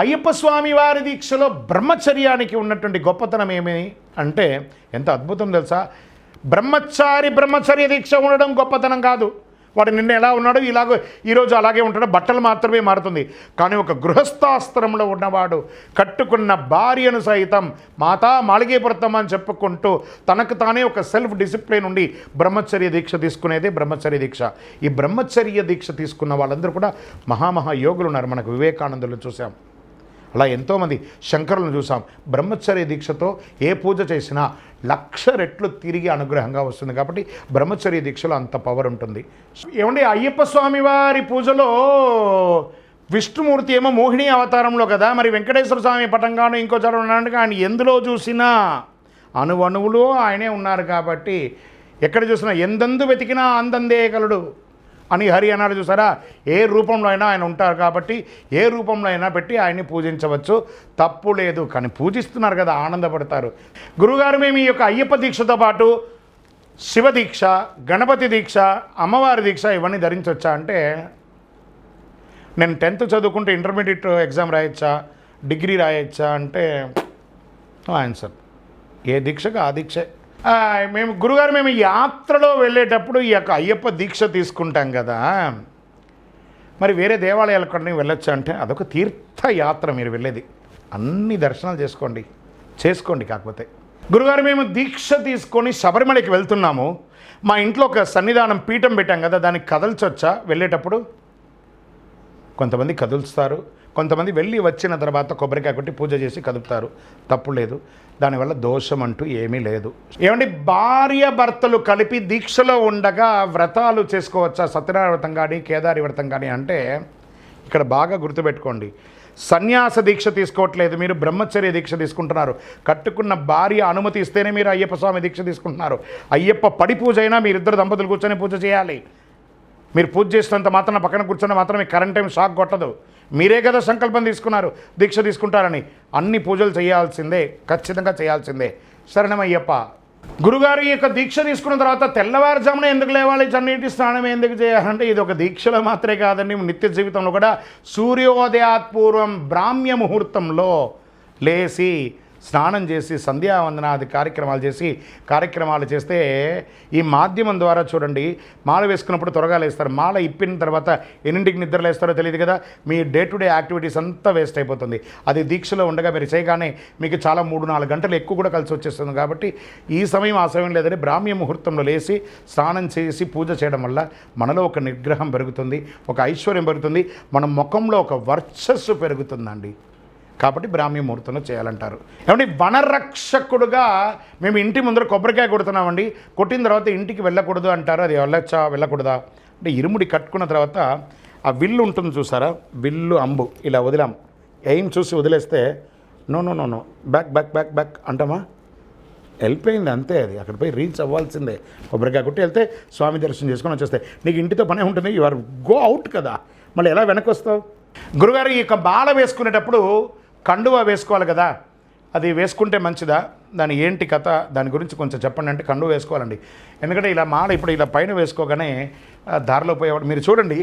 అయ్యప్ప స్వామి వారి దీక్షలో బ్రహ్మచర్యానికి ఉన్నటువంటి గొప్పతనం ఏమి అంటే ఎంత అద్భుతం తెలుసా? బ్రహ్మచారి బ్రహ్మచర్య దీక్ష ఉండడం గొప్పతనం కాదు. వాడు నిన్న ఎలా ఉన్నాడో ఇలాగ ఈరోజు అలాగే ఉంటాడు బట్టలు మాత్రమే మారుతుంది. కానీ ఒక గృహస్థాస్త్రంలో ఉన్నవాడు కట్టుకున్న భార్యను సైతం మాతా మాళిగేపురతం అని చెప్పుకుంటూ తనకు తానే ఒక సెల్ఫ్ డిసిప్లిన్ ఉండి బ్రహ్మచర్య దీక్ష తీసుకునేదే బ్రహ్మచర్య దీక్ష. ఈ బ్రహ్మచర్య దీక్ష తీసుకున్న వాళ్ళందరూ కూడా మహామహా యోగులు ఉన్నారు. మనకు వివేకానందులు చూసాం అలా ఎంతోమంది శంకరులను చూసాం. బ్రహ్మచర్య దీక్షతో ఏ పూజ చేసినా లక్ష రెట్లు తిరిగి అనుగ్రహంగా వస్తుంది కాబట్టి బ్రహ్మచర్య దీక్షలో అంత పవర్ ఉంటుంది. ఏమండి అయ్యప్ప స్వామి వారి పూజలో విష్ణుమూర్తి ఏమో మోహిని అవతారంలో కదా మరి వెంకటేశ్వర స్వామి పటంగాను ఇంకో చోట ఉన్నాడు ఆయన ఎందులో చూసినా అణువణువులో ఆయనే ఉన్నారు కాబట్టి ఎక్కడ చూసినా ఎందందు వెతికినా అందందే కలడు. అని హరి అన్నాడు చూసారా? ఏ రూపంలో అయినా ఆయన ఉంటారు కాబట్టి ఏ రూపంలో అయినా పెట్టి ఆయన్ని పూజించవచ్చు. తప్పు లేదు. కానీ పూజిస్తున్నారు కదా ఆనందపడతారు. గురుగారు మేము ఈ యొక్క అయ్యప్ప దీక్షతో పాటు శివ దీక్ష గణపతి దీక్ష అమ్మవారి దీక్ష ఇవన్నీ ధరించవచ్చా అంటే నేను టెన్త్ చదువుకుంటే ఇంటర్మీడియట్ ఎగ్జామ్ రాయొచ్చా? డిగ్రీ రాయొచ్చా? అంటే ఆన్సర్ ఏ దీక్షకు ఆ దీక్షే. మేము గురుగారు మేము యాత్రలో వెళ్ళేటప్పుడు ఈ యొక్క అయ్యప్ప దీక్ష తీసుకుంటాం కదా. మరి వేరే దేవాలయాలకు కూడా వెళ్ళొచ్చు అంటే అదొక తీర్థయాత్ర మీరు వెళ్ళేది. అన్ని దర్శనాలు చేసుకోండి చేసుకోండి కాకపోతే. గురుగారు మేము దీక్ష తీసుకొని శబరిమలకి వెళ్తున్నాము. మా ఇంట్లో ఒక సన్నిధానం పీఠం పెట్టాం కదా దానికి కదల్చొచ్చా వెళ్ళేటప్పుడు? కొంతమంది కదులుస్తారు కొంతమంది వెళ్ళి వచ్చిన తర్వాత కొబ్బరికాయ కొట్టి పూజ చేసి కదుపుతారు. తప్పు లేదు. దానివల్ల దోషం అంటూ ఏమీ లేదు. ఏమండి భార్య భర్తలు కలిపి దీక్షలో ఉండగా వ్రతాలు చేసుకోవచ్చా? సత్యనారాయణ వ్రతం కానీ కేదారి వ్రతం కానీ అంటే ఇక్కడ బాగా గుర్తుపెట్టుకోండి. సన్యాస దీక్ష తీసుకోవట్లేదు. మీరు బ్రహ్మచర్య దీక్ష తీసుకుంటున్నారు. కట్టుకున్న భార్య అనుమతి ఇస్తేనే మీరు అయ్యప్ప స్వామి దీక్ష తీసుకుంటున్నారు. అయ్యప్ప పడి పూజ అయినా మీరిద్దరు దంపతులు కూర్చొని పూజ చేయాలి. మీరు పూజ చేసినంత మాత్రం పక్కన కూర్చొని మాత్రం మీకు కరెంట్ టైం షాక్ కొట్టదు. మీరే కదా సంకల్పం తీసుకున్నారు దీక్ష తీసుకుంటారని. అన్ని పూజలు చేయాల్సిందే ఖచ్చితంగా చేయాల్సిందే. శరణమయ్యప్ప గురుగారు ఈ యొక్క దీక్ష తీసుకున్న తర్వాత తెల్లవారుజామున ఎందుకు లేవాలి? చన్నీటి స్నానం ఎందుకు చేయాలంటే ఇది ఒక దీక్షలో మాత్రమే కాదండి నిత్య జీవితంలో కూడా సూర్యోదయాత్ పూర్వం బ్రాహ్మ్య ముహూర్తంలో లేచి స్నానం చేసి సంధ్యావందనాది కార్యక్రమాలు చేసి కార్యక్రమాలు చేస్తే ఈ మాధ్యమం ద్వారా చూడండి మాల వేసుకున్నప్పుడు త్వరగా లేస్తారు. మాల ఇప్పిన తర్వాత ఎన్నింటికి నిద్ర లేస్తారో తెలియదు కదా మీ డే టు డే యాక్టివిటీస్ అంతా వేస్ట్ అయిపోతుంది. అది దీక్షలో ఉండగా మీరు చేయగానే మీకు చాలా మూడు నాలుగు గంటలు ఎక్కువ కూడా కలిసి వచ్చేస్తుంది కాబట్టి ఈ సమయం ఆ సమయం లేదని బ్రాహ్మ్య ముహూర్తంలో లేచి స్నానం చేసి పూజ చేయడం వల్ల మనలో ఒక నిగ్రహం పెరుగుతుంది ఒక ఐశ్వర్యం పెరుగుతుంది మన ముఖంలో ఒక వర్చస్సు పెరుగుతుందండి. కాబట్టి బ్రాహ్మీ ముహూర్తంలో చేయాలంటారు. ఏమంటే వనరక్షకుడుగా మేము ఇంటి ముందర కొబ్బరికాయ కొడుతున్నామండి. కొట్టిన తర్వాత ఇంటికి వెళ్ళకూడదు అంటారు. అది వెళ్ళొచ్చా? వెళ్ళకూడదా? అంటే ఇరుముడి కట్టుకున్న తర్వాత ఆ విల్లు ఉంటుంది చూసారా? విల్లు అంబు. ఇలా వదిలాం. ఎయిమ్ చూసి వదిలేస్తే no no no no. Back back back back అంటామా? వెళ్ళిపోయింది అంతే అది. అక్కడ పోయి రీచ్ అవ్వాల్సిందే. కొబ్బరికాయ కొట్టి వెళ్తే స్వామి దర్శనం చేసుకొని వచ్చేస్తే. నీకు ఇంటితో పనే ఉంటుంది. యు ఆర్ గో అవుట్ కదా. మళ్ళీ ఎలా వెనక్కి వస్తావు? గురుగారు ఈ యొక్క బాల వేసుకునేటప్పుడు కండువా వేసుకోవాలి కదా అది వేసుకుంటే మంచిదా? దాని ఏంటి కథ? దాని గురించి కొంచెం చెప్పండి అంటే కండువ వేసుకోవాలండి. ఎందుకంటే ఇలా మాడ ఇప్పుడు ఇలా పైన వేసుకోగానే దారిలో పోయేవాడు మీరు చూడండి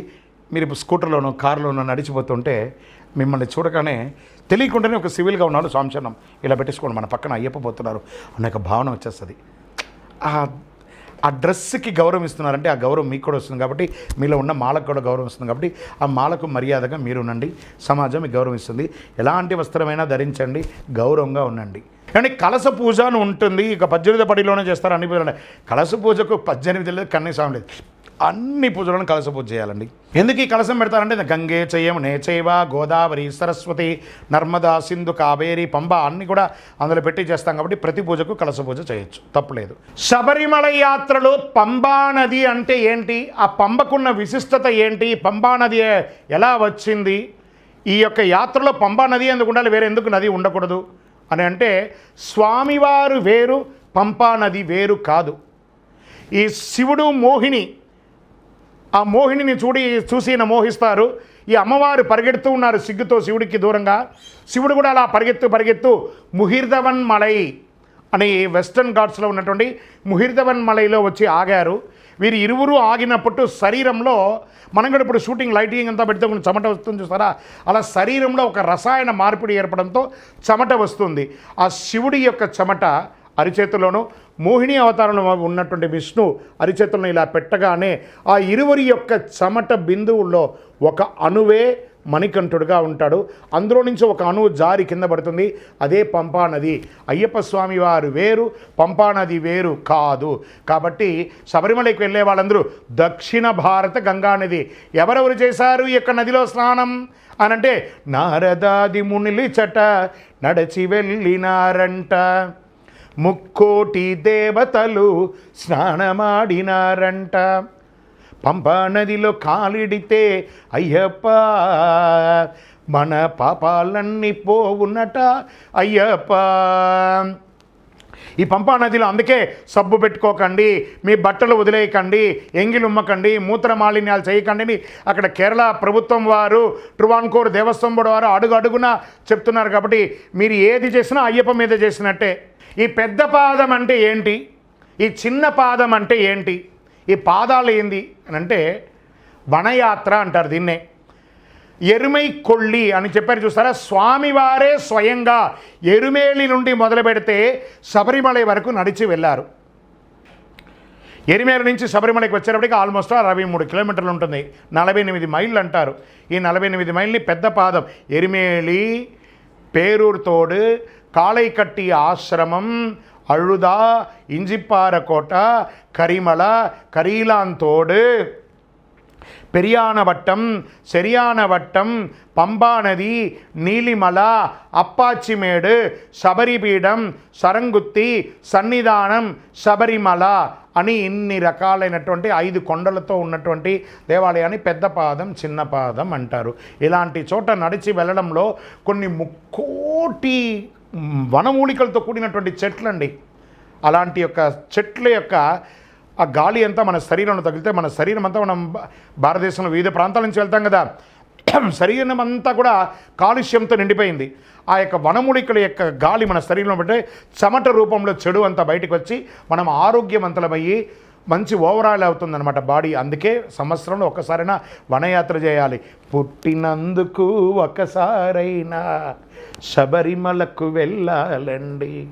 మీరు ఇప్పుడు స్కూటర్లోనో కారులోనో నడిచిపోతుంటే మిమ్మల్ని చూడగానే తెలియకుండానే ఒక సివిల్గా ఉన్నాడు స్వామిచరణం ఇలా పెట్టేసుకోండి మన పక్కన అయ్యప్ప పోతున్నారు. అనే ఒక భావన వచ్చేస్తుంది. ఆ డ్రెస్కి గౌరవం ఇస్తున్నారంటే ఆ గౌరవం మీకు కూడా వస్తుంది కాబట్టి మీలో ఉన్న మాలకు కూడా గౌరవం వస్తుంది కాబట్టి ఆ మాలకు మర్యాదగా మీరు ఉండండి సమాజం మీకు గౌరవం ఇస్తుంది. ఎలాంటి వస్త్రమైనా ధరించండి. గౌరవంగా ఉండండి. కానీ కలస పూజ అని ఉంటుంది. ఇక పద్దెనిమిది పడిలోనే చేస్తారు అన్ని పూజలు. కలస పూజకు పద్దెనిమిది లేదు కన్నీసాం లేదు. అన్ని పూజలను కలస పూజ చేయాలండి. ఎందుకు ఈ కలసం పెడతారంటే గంగే చెయ్యం నేచైవ గోదావరి సరస్వతి నర్మదా సింధు కావేరి పంబ అన్నీ కూడా అందులో పెట్టి చేస్తాం కాబట్టి ప్రతి పూజకు కలస పూజ చేయొచ్చు. తప్పులేదు. శబరిమల యాత్రలో పంబా నది అంటే ఏంటి? ఆ పంబకున్న విశిష్టత ఏంటి? పంబా నది ఎలా వచ్చింది? ఈ యొక్క యాత్రలో పంబా నది ఎందుకు ఉండాలి? వేరే ఎందుకు నది ఉండకూడదు? అని అంటే స్వామివారు వేరు పంపా నది వేరు కాదు. ఈ శివుడు మోహిని ఆ మోహిని చూడి చూసిన మోహిస్తారు. ఈ అమ్మవారు పరిగెడుతూ ఉన్నారు సిగ్గుతో శివుడికి దూరంగా. శివుడు కూడా అలా పరిగెత్తు పరిగెత్తు ముహీర్ధవన్ మలై అని వెస్టర్న్ ఘాట్స్లో ఉన్నటువంటి ముహీర్ధవన్ మలైలో వచ్చి ఆగారు. వీరి ఇరువురు ఆగినప్పుడు శరీరంలో మనం కూడా ఇప్పుడు షూటింగ్ లైటింగ్ అంతా పెడితే కొంచెం చెమట వస్తుంది చూసారా? అలా శరీరంలో ఒక రసాయన మార్పిడి ఏర్పడంతో చెమట వస్తుంది. ఆ శివుడి యొక్క చెమట అరిచేతుల్లోనూ మోహిని అవతారంలో ఉన్నటువంటి విష్ణు అరిచేతులను ఇలా పెట్టగానే ఆ ఇరువురి యొక్క చెమట బిందువుల్లో ఒక అణువే మణికంఠుడుగా ఉంటాడు. అందులో నుంచి ఒక అణువు జారి కింద పడుతుంది. అదే పంపానది. అయ్యప్ప స్వామి వారు వేరు పంపానది వేరు కాదు. కాబట్టి శబరిమలకి వెళ్ళే వాళ్ళందరూ దక్షిణ భారత గంగా నది. ఎవరెవరు చేశారు ఈ యొక్క నదిలో స్నానం? అనంటే నారదాది మునిలి చట నడచి వెళ్ళినారంట. ముక్కోటి దేవతలు స్నానమాడినారంట. పంపా నదిలో కాలిడితే అయ్యప్ప మన పాపాలన్నీ పోవునట అయ్యప్ప. ఈ పంపా నదిలో అందుకే సబ్బు పెట్టుకోకండి మీ బట్టలు వదిలేయకండి ఎంగిలుమ్మకండి మూత్ర మాలిన్యాలు చేయకండి అని అక్కడ కేరళ ప్రభుత్వం వారు ట్రువాన్కోర్ దేవస్వం బోర్డు వారు అడుగు అడుగున చెప్తున్నారు కాబట్టి మీరు ఏది చేసినా అయ్యప్ప మీద చేసినట్టే. ఈ పెద్ద పాదం అంటే ఏంటి? ఈ చిన్న పాదం అంటే ఏంటి? ఈ పాదాలు ఏంది అని అంటే వనయాత్ర అంటారు దీన్నే. ఎరుమై కొళ్ళి అని చెప్పారు చూస్తారా? స్వామివారే స్వయంగా ఎరుమేలి నుండి మొదలు పెడితే శబరిమల వరకు నడిచి వెళ్ళారు. ఎరిమేల నుంచి శబరిమలకి వచ్చేటప్పటికి ఆల్మోస్ట్ అరవై మూడు కిలోమీటర్లు ఉంటుంది. నలభై ఎనిమిది మైళ్ళు అంటారు. ఈ నలభై ఎనిమిది మైళ్ళని పెద్ద పాదం. ఎరిమేళి పేరూరుతోడు కాళైకట్టి ఆశ్రమం అழுదా ఇంజిప్పారకోట பெரியான வட்டம் పెరియానవట్టం வட்டம் పంబా నది నీలిమల అప్పాచిమేడు శబరిపీఠం సరంగుత్తి సన్నిధానం శబరిమల అని ఇన్ని రకాలైనటువంటి ఐదు కొండలతో ఉన్నటువంటి దేవాలయాన్ని పెద్ద పాదం చిన్న పాదం అంటారు ఇలాంటి చోట నడిచి వెళ్ళడంలో కొన్ని ముక్కోటి వనమూలికలతో కూడినటువంటి చెట్లండి అలాంటి యొక్క చెట్ల యొక్క ఆ గాలి అంతా మన శరీరంలో తగిలితే మన శరీరం అంతా మనం భారతదేశంలో వివిధ ప్రాంతాల నుంచి వెళ్తాం కదా. శరీరం అంతా కూడా కాలుష్యంతో నిండిపోయింది. ఆ యొక్క వనమూలికల యొక్క గాలి మన శరీరంలో పెట్టే చెమట రూపంలో చెడు అంతా బయటకు వచ్చి మనం ఆరోగ్యవంతులమయ్యి మంచి ఓవరాల్ అవుతుందన్నమాట బాడీ. అందుకే సంవత్సరంలో ఒక్కసారైనా వనయాత్ర చేయాలి. పుట్టినందుకు ఒకసారైనా శబరిమలకు వెళ్ళాలండి.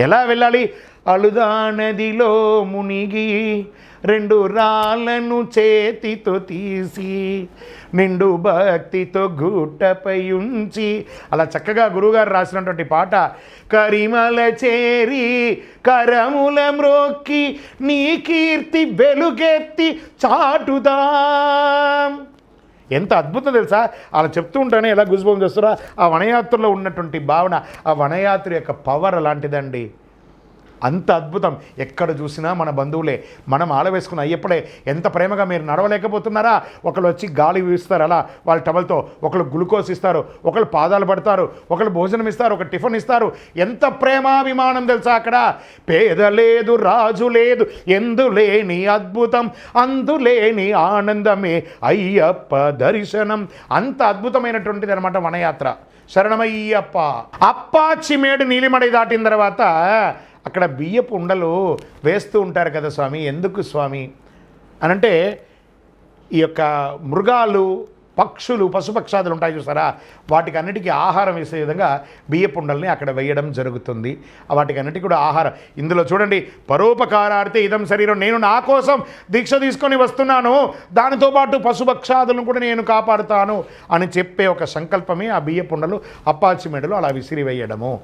ఎలా వెళ్ళాలి? అలుదా నదిలో మునిగి రెండు రాళ్ళను చేతితో తీసి నిండు భక్తితో గుట్టపై ఉంచి అలా చక్కగా గురువుగారు రాసినటువంటి పాట కరిమల చేరి కరముల మ్రోక్కి నీ కీర్తి వెలుగెత్తి చాటుదాం. ఎంత అద్భుతం తెలుసా? అలా చెప్తూ ఉంటానే ఎలా గుజుబం చేస్తారా ఆ వనయాత్రలో ఉన్నటువంటి భావన ఆ వనయాత్ర యొక్క పవర్ అలాంటిదండి. అంత అద్భుతం. ఎక్కడ చూసినా మన బంధువులే. మనం ఆలవేసుకున్న అయ్యప్పుడే ఎంత ప్రేమగా మీరు నడవలేకపోతున్నారా? ఒకళ్ళు వచ్చి గాలి వీస్తారు అలా వాళ్ళ టవల్తో. ఒకళ్ళు గ్లూకోజ్ ఇస్తారు. ఒకళ్ళు పాదాలు పడతారు. ఒకళ్ళు భోజనం ఇస్తారు. ఒక టిఫిన్ ఇస్తారు. ఎంత ప్రేమాభిమానం తెలుసా అక్కడ? పేద లేదు రాజు లేదు ఎందులేని అద్భుతం అందులేని ఆనందమే అయ్యప్ప దర్శనం. అంత అద్భుతమైనటువంటిది అనమాట వనయాత్ర. శరణమయ్యప్ప. అప్పాచిమేడు నీలిమడి దాటిన తర్వాత అక్కడ బియ్యపు ఉండలు వేస్తూ ఉంటారు కదా స్వామి. ఎందుకు స్వామి? అనంటే ఈ యొక్క మృగాలు పక్షులు పశుపక్షాదులు ఉంటాయి చూసారా? వాటికి అన్నిటికీ ఆహారం వేసే విధంగా బియ్యపుండల్ని అక్కడ వేయడం జరుగుతుంది. వాటికి అన్నిటికీ కూడా ఆహారం. ఇందులో చూడండి పరోపకారార్థే ఇదం శరీరం. నేను నా కోసం దీక్ష తీసుకొని వస్తున్నాను. దానితో పాటు పశుపక్షాదులను కూడా నేను కాపాడుతాను అని చెప్పే ఒక సంకల్పమే ఆ బియ్యపుండలు అప్పాచి విసిరి అలా విసిరివేయడము.